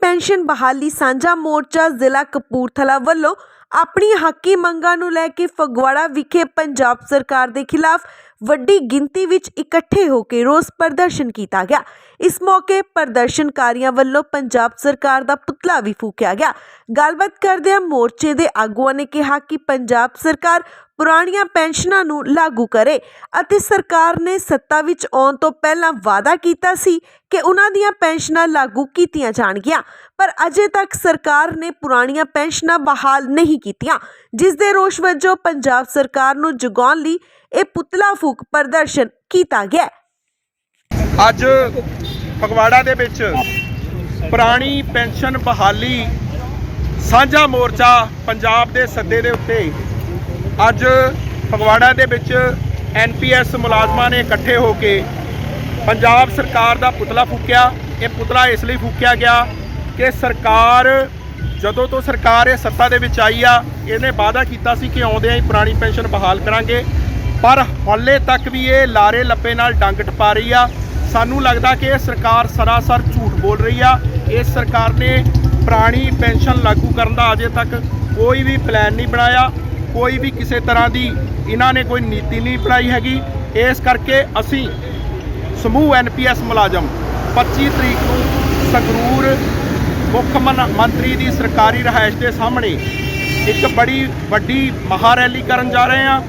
Pension ਬਹਾਲੀ ਸਾਂਝਾ ਮੋਰਚਾ ਜ਼ਿਲ੍ਹਾ ਕਪੂਰਥਲਾ ਵੱਲੋਂ ਆਪਣੀ ਹੱਕੀ ਮੰਗਾਂ ਨੂੰ ਲੈ ਕੇ ਫਗਵਾੜਾ ਵਿਖੇ ਪੰਜਾਬ ਸਰਕਾਰ ਦੇ ਖਿਲਾਫ ਵੱਡੀ ਗਿਣਤੀ ਵਿੱਚ ਇਕੱਠੇ ਹੋ ਕੇ ਰੋਸ ਪ੍ਰਦਰਸ਼ਨ ਕੀਤਾ ਗਿਆ। ਇਸ ਮੌਕੇ ਪ੍ਰਦਰਸ਼ਨਕਾਰੀਆਂ ਵੱਲੋਂ ਪੰਜਾਬ ਸਰਕਾਰ ਦਾ ਪੁਤਲਾ ਵੀ ਫੂਕਿਆ ਗਿਆ। ਗੱਲਬਾਤ ਕਰਦਿਆਂ ਮੋਰਚੇ ਦੇ ਆਗੂਆਂ ਨੇ ਕਿਹਾ ਕਿ ਪੰਜਾਬ ਸਰਕਾਰ ਪੁਰਾਣੀਆਂ ਪੈਨਸ਼ਨਾਂ ਨੂੰ ਲਾਗੂ ਕਰੇ ਅਤੇ ਸਰਕਾਰ ਨੇ ਸੱਤਾ ਵਿੱਚ ਆਉਣ ਤੋਂ ਪਹਿਲਾਂ ਵਾਅਦਾ ਕੀਤਾ ਸੀ ਕਿ ਉਹਨਾਂ ਦੀਆਂ ਪੈਨਸ਼ਨਾਂ ਲਾਗੂ ਕੀਤੀਆਂ ਜਾਣਗੀਆਂ, ਪਰ ਅਜੇ ਤੱਕ ਸਰਕਾਰ ਨੇ ਪੁਰਾਣੀਆਂ ਪੈਨਸ਼ਨਾਂ ਬਹਾਲ ਨਹੀਂ ਕੀਤੀਆਂ, ਜਿਸ ਦੇ ਰੋਸ਼ ਵਜੋਂ ਪੰਜਾਬ ਸਰਕਾਰ ਨੂੰ ਜਗਾਉਣ ਲਈ ਇਹ ਪੁਤਲਾ ਫੂਕ ਪ੍ਰਦਰਸ਼ਨ ਕੀਤਾ ਗਿਆ। ਅੱਜ ਫਗਵਾੜਾ ਦੇ ਵਿੱਚ ਪੁਰਾਣੀ ਪੈਨਸ਼ਨ ਬਹਾਲੀ ਸਾਂਝਾ ਮੋਰਚਾ ਪੰਜਾਬ ਦੇ ਸੱਦੇ ਦੇ ਉੱਤੇ ਅੱਜ ਫਗਵਾੜਾ ਦੇ ਵਿੱਚ ਐਨਪੀਐਸ ਮੁਲਾਜ਼ਮਾਂ ਨੇ ਇਕੱਠੇ ਹੋ ਕੇ ਪੰਜਾਬ ਸਰਕਾਰ ਦਾ ਪੁਤਲਾ ਫੂਕਿਆ। ਇਹ ਪੁਤਲਾ ਇਸ ਲਈ ਫੂਕਿਆ ਗਿਆ ਕਿ ਸਰਕਾਰ ਜਦੋਂ ਤੋਂ ਸਰਕਾਰ ਇਹ ਸੱਤਾ ਦੇ ਵਿੱਚ ਆਈ ਆ, ਇਹਨੇ ਵਾਅਦਾ ਕੀਤਾ ਸੀ ਕਿ ਆਉਂਦਿਆਂ ਹੀ ਪੁਰਾਣੀ ਪੈਨਸ਼ਨ ਬਹਾਲ ਕਰਾਂਗੇ। ਪਰ ਹਾਲੇ ਤੱਕ ਵੀ ਇਹ ਲਾਰੇ ਲੱਪੇ ਨਾਲ ਡੰਗ ਟਪਾ ਰਹੀ ਆ। ਸਾਨੂੰ ਲੱਗਦਾ ਕਿ ਇਹ ਸਰਕਾਰ ਸਰਾਸਰ ਝੂਠ ਬੋਲ ਰਹੀ ਆ। ਇਸ ਸਰਕਾਰ ਨੇ ਪੁਰਾਣੀ ਪੈਨਸ਼ਨ ਲਾਗੂ ਕਰਨ ਦਾ ਅਜੇ ਤੱਕ ਕੋਈ ਵੀ ਪਲਾਨ ਨਹੀਂ ਬਣਾਇਆ। ਕੋਈ ਵੀ ਕਿਸੇ ਤਰ੍ਹਾਂ ਦੀ ਇਹਨਾਂ ਨੇ ਕੋਈ ਨੀਤੀ ਨਹੀਂ ਬਣਾਈ ਹੈਗੀ। ਇਸ ਕਰਕੇ ਅਸੀਂ ਸਮੂਹ ਐਨਪੀਐਸ ਮੁਲਾਜ਼ਮ 25 ਤਰੀਕ ਨੂੰ ਸੰਗਰੂਰ ਮੁੱਖ ਮੰਤਰੀ ਦੀ ਸਰਕਾਰੀ ਰਹਾਇਸ਼ ਦੇ ਸਾਹਮਣੇ ਇੱਕ ਬੜੀ ਵੱਡੀ ਮਹਾ ਰੈਲੀ ਕਰਨ ਜਾ ਰਹੇ ਹਾਂ।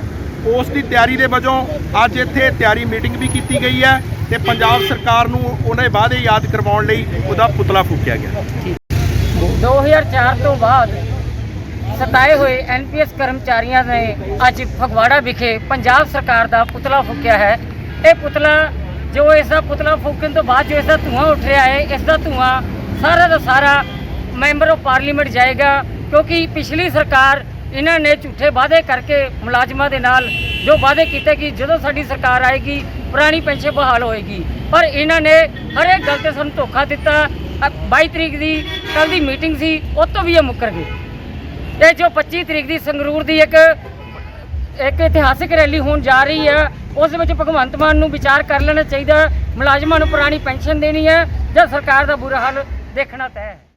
ਉਸ ਦੀ ਤਿਆਰੀ ਦੇ ਵਜੋਂ ਅੱਜ ਇੱਥੇ ਤਿਆਰੀ ਮੀਟਿੰਗ ਵੀ ਕੀਤੀ ਗਈ ਹੈ ਤੇ ਪੰਜਾਬ ਸਰਕਾਰ ਨੂੰ ਉਹਨੇ ਵਾਅਦੇ ਯਾਦ ਕਰਵਾਉਣ ਲਈ ਉਹਦਾ ਪੁਤਲਾ ਫੂਕਿਆ ਗਿਆ। 2004 ਤੋਂ ਬਾਅਦ ਸਤਾਏ ਹੋਏ ਐਨਪੀਐਸ ਕਰਮਚਾਰੀਆਂ ਨੇ ਅੱਜ ਫਗਵਾੜਾ ਵਿਖੇ ਪੰਜਾਬ ਸਰਕਾਰ ਦਾ ਪੁਤਲਾ ਫੂਕਿਆ ਹੈ। ਇਹ ਪੁਤਲਾ ਜੋ ਇਸ ਦਾ ਪੁਤਲਾ ਫੂਕਣ ਤੋਂ ਬਾਅਦ ਜੋ ਇਸ ਦਾ ਧੂਆਂ ਉੱਠ ਰਿਹਾ ਹੈ ਇਸ ਦਾ ਧੂਆਂ ਸਾਰਾ ਦਾ ਸਾਰਾ ਮੈਂਬਰ ਆਫ ਪਾਰਲੀਮੈਂਟ ਜਾਏਗਾ ਕਿਉਂਕਿ ਪਿਛਲੀ ਸਰਕਾਰ ਇਹਨਾਂ ਨੇ ਝੂਠੇ ਵਾਅਦੇ ਕਰਕੇ ਮੁਲਾਜ਼ਮਾਂ ਦੇ ਨਾਲ ਜੋ ਵਾਅਦੇ ਕੀਤੇ ਕਿ ਜਦੋਂ ਸਾਡੀ ਸਰਕਾਰ ਆਏਗੀ, ਪੁਰਾਣੀ ਪੈਨਸ਼ਨ ਬਹਾਲ ਹੋਏਗੀ। ਪਰ ਇਹਨਾਂ ਨੇ ਹਰੇਕ ਗੱਲ ਤੇ ਸਾਨੂੰ ਧੋਖਾ ਦਿੱਤਾ। ਅ- 22 ਤਰੀਕ ਦੀ ਕੱਲ ਦੀ ਮੀਟਿੰਗ ਸੀ, ਉਹ ਤੋਂ ਵੀ ਇਹ ਮੁੱਕਰ ਗਏ। ਤੇ ਜੋ 25 ਤਰੀਕ ਦੀ ਸੰਗਰੂਰ ਦੀ ਇੱਕ ਇੱਕ ਇਤਿਹਾਸਿਕ ਰੈਲੀ ਹੋਣ ਜਾ ਰਹੀ ਹੈ, ਉਸ ਵਿੱਚ ਭਗਵੰਤ ਮਾਨ ਨੂੰ ਵਿਚਾਰ ਕਰ ਲੈਣਾ ਚਾਹੀਦਾ। ਮੁਲਾਜ਼ਮਾਂ ਨੂੰ ਪੁਰਾਣੀ ਪੈਨਸ਼ਨ ਦੇਣੀ ਹੈ ਜਾਂ ਸਰਕਾਰ ਦਾ ਬੁਰਾ ਹਾਲ ਦੇਖਣਾ ਤੈਅ ਹੈ।